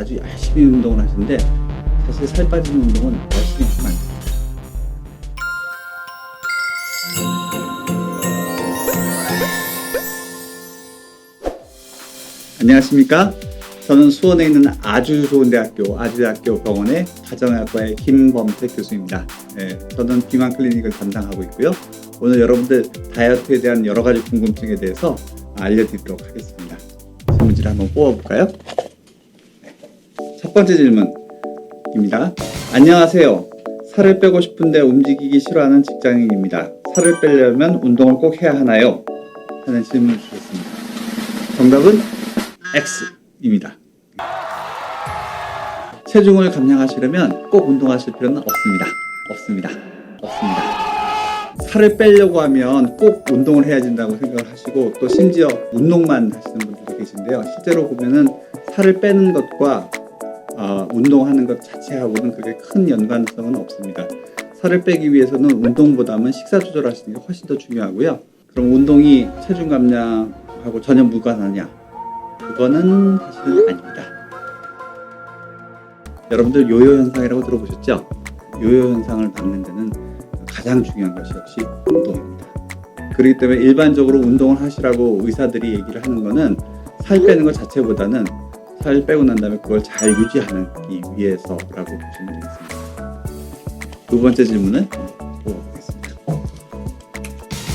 아주 열심히 운동을 하시는데 사실 살 빠지는 운동은 열심히 하시면 안 됩니다. 안녕하십니까? 저는 수원에 있는 아주 좋은 대학교 아주대학교 병원의 가정의학과의 김범태 교수입니다. 네, 저는 비만 클리닉을 담당하고 있고요. 오늘 여러분들 다이어트에 대한 여러 가지 궁금증에 대해서 알려드리도록 하겠습니다. 질문지를 한번 뽑아볼까요? 네. 첫 번째 질문입니다. 안녕하세요. 살을 빼고 싶은데 움직이기 싫어하는 직장인입니다. 살을 빼려면 운동을 꼭 해야 하나요? 하는 질문을 주셨습니다. 정답은 X입니다. 체중을 감량하시려면 꼭 운동하실 필요는 없습니다. 없습니다. 없습니다. 살을 빼려고 하면 꼭 운동을 해야 된다고 생각을 하시고 또 심지어 운동만 하시는 분들도 계신데요. 실제로 보면은 살을 빼는 것과 어, 운동하는 것 자체하고는 그게 큰 연관성은 없습니다. 살을 빼기 위해서는 운동보다는 식사 조절하시는 게 훨씬 더 중요하고요. 그럼 운동이 체중 감량하고 전혀 무관하냐? 그거는 사실은 아닙니다. 여러분들 요요 현상이라고 들어보셨죠? 요요 현상을 막는 데는 가장 중요한 것이 역시 운동입니다. 그렇기 때문에 일반적으로 운동을 하시라고 의사들이 얘기를 하는 거는 살 빼는 것 자체보다는 살 빼고 난 다음에 그걸 잘 유지하기 위해서라고 보시면 되겠습니다. 두 번째 질문은 보겠습니다.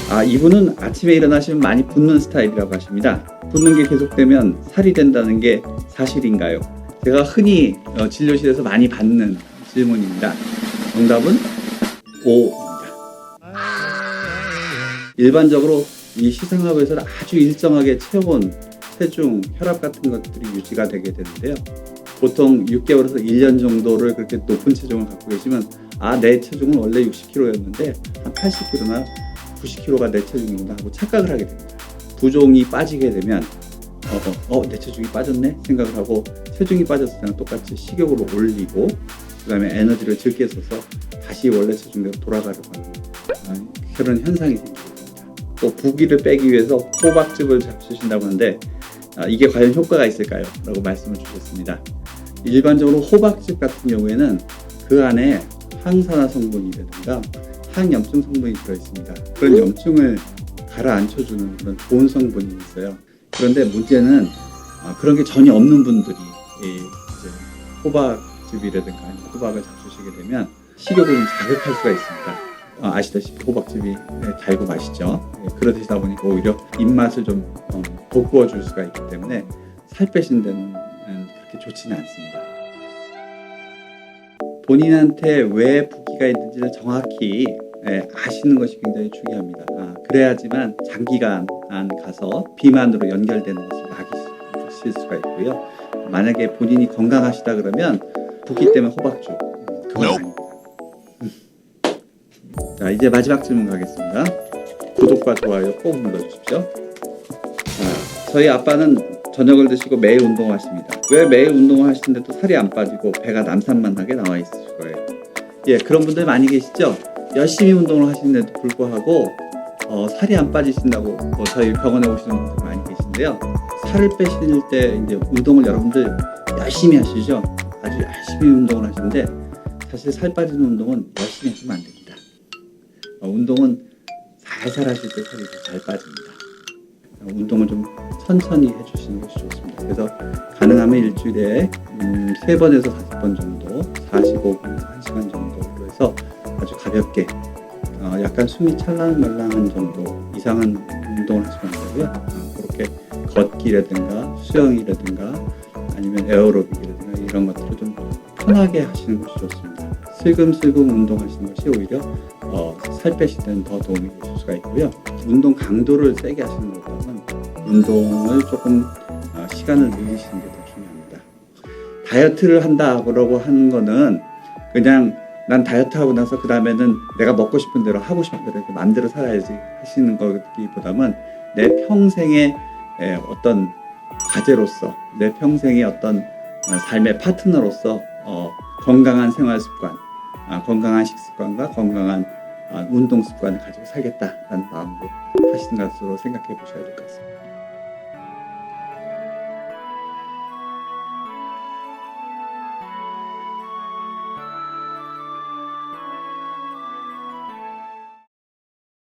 아, 이분은 아침에 일어나시면 많이 붓는 스타일이라고 하십니다. 붓는 게 계속되면 살이 된다는 게 사실인가요? 제가 흔히 어, 진료실에서 많이 받는 질문입니다. 정답은 O입니다. 일반적으로 이 시상학에서는 아주 일정하게 체온, 체중, 혈압 같은 것들이 유지가 되게 되는데요. 보통 6개월에서 1년 정도를 그렇게 높은 체중을 갖고 계시면 아, 내 체중은 원래 60kg였는데 한 80kg나 90kg가 내 체중이구나 하고 착각을 하게 됩니다. 부종이 빠지게 되면 어, 어, 내 체중이 빠졌네 생각을 하고 체중이 빠졌을 때는 똑같이 식욕을 올리고 그 다음에 에너지를 적게 써서 다시 원래 체중대로 돌아가려고 하는 어, 그런 현상이 생깁니다. 또 부기를 빼기 위해서 호박즙을 잡수신다고 하는데 아, 이게 과연 효과가 있을까요? 라고 말씀을 주셨습니다. 일반적으로 호박즙 같은 경우에는 그 안에 항산화 성분이라든가 항염증 성분이 들어있습니다. 그런 염증을 가라앉혀주는 그런 좋은 성분이 있어요. 그런데 문제는 아, 그런 게 전혀 없는 분들이 호박즙이라든가 호박을 잡수시게 되면 식욕을 좀 자극할 수가 있습니다. 어, 아시다시피 호박즙이 네, 달고 맛있죠. 예, 그러다 보니까 오히려 입맛을 좀 어, 돋구어 줄 수가 있기 때문에 살 빼신 데는 그렇게 좋지는 않습니다. 본인한테 왜 부기가 있는지를 정확히 예, 아시는 것이 굉장히 중요합니다. 아, 그래야지만 장기간 가서 비만으로 연결되는 것을 막으실 수가 있고요. 만약에 본인이 건강하시다 그러면 붓기 때문에 호박죽 그건 아닙니다. 음. 자 이제 마지막 질문 가겠습니다. 구독과 좋아요 꼭 눌러주십시오. 자, 저희 아빠는 저녁을 드시고 매일 운동하십니다. 왜 매일 운동을 하시는데도 살이 안 빠지고 배가 남산만하게 나와 있으실 거예요. 예, 그런 분들 많이 계시죠? 열심히 운동을 하시는데도 불구하고 어, 살이 안 빠지신다고 뭐 저희 병원에 오시는 분들 많이 계신데요. 살을 빼실 때 이제 운동을 여러분들 열심히 하시죠. 아주 열심히 운동을 하시는데 사실 살 빠지는 운동은 열심히 하시면 안 됩니다. 어, 운동은 살살 하실 때 살이 더 잘 빠집니다. 어, 운동을 좀 천천히 해주시는 것이 좋습니다. 그래서 가능하면 일주일에 음, 3번에서 5번 정도, 45분, 1시간 정도로 해서 아주 가볍게 어, 약간 숨이 찰랑말랑한 정도 이상한 운동을 하시면 안 되고요. 어, 그렇게 걷기라든가 수영이라든가 아니면 에어로빅이라든가 이런 것들을 좀 편하게 하시는 것이 좋습니다. 슬금슬금 운동하시는 것이 오히려 어, 살 빼실 때는 더 도움이 되실 수가 있고요. 운동 강도를 세게 하시는 것보다는 운동을 조금 어, 시간을 늘리시는 게 더 중요합니다. 다이어트를 한다고 하는 거는 그냥 난 다이어트 하고 나서 그 다음에는 내가 먹고 싶은 대로 하고 싶은 대로 마음대로 살아야지 하시는 거기보다는 내 평생의 에, 어떤 과제로서 내 평생의 어떤 어, 삶의 파트너로서 어, 건강한 생활 습관, 아, 건강한 식습관과 건강한 아, 운동 습관을 가지고 살겠다라는 마음으로 하시는 것으로 생각해 보셔야 될 것 같습니다.